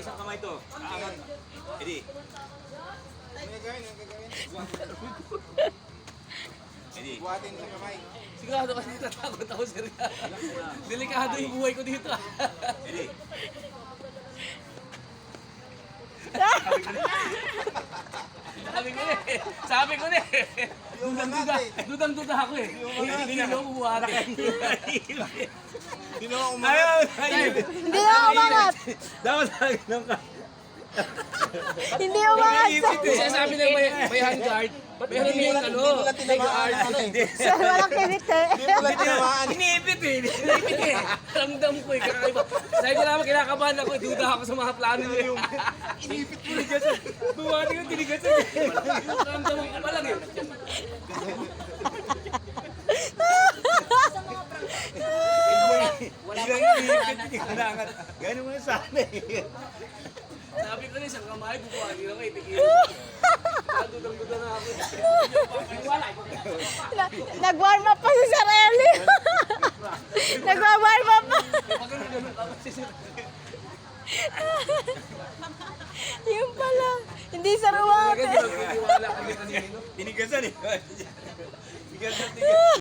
isang kamay to. Aangat. Edi. Gagawin, gagawin. Edi. Buhatin sa kamay. Sigurado kasi natatakot ako, sir. Delikado yung buhay ko dito. Edi. Sabi ko na eh. Sabi ko na eh. Yung Dudang umangat duda. eh. Dudang duda ako eh. Hindi na ako buhatin. Hindi na ako. Hindi na umangat. Dapat lagi ng ka. Hindi umangat. Kasi sabi na may, may handguard. Meron Hindi mo yung lang- ano. hindi mo lang tinamaan. Sir, walang kinit eh. Hindi mo lang tinamaan. Iniipit eh. Iniipit eh. Ramdam ko eh. Kakaiba. Sabi ko naman kinakabahan ako. eh. Duda ako sa mga plano niyo. Iniipit ko tinigasan. Buwati ko tinigasan. Ramdam ko pa lang eh. Hindi ka naangat. Ganun mo sa amin. Sabi ko na isang kamay. Buwati ako eh. Tigil. Dudang duda na ako. Na- Nag-warm up pa si Sir Eli. Nag-warm up pa. Yung pala. Hindi Sir Kasi umangat eh. kanino. Tinigasan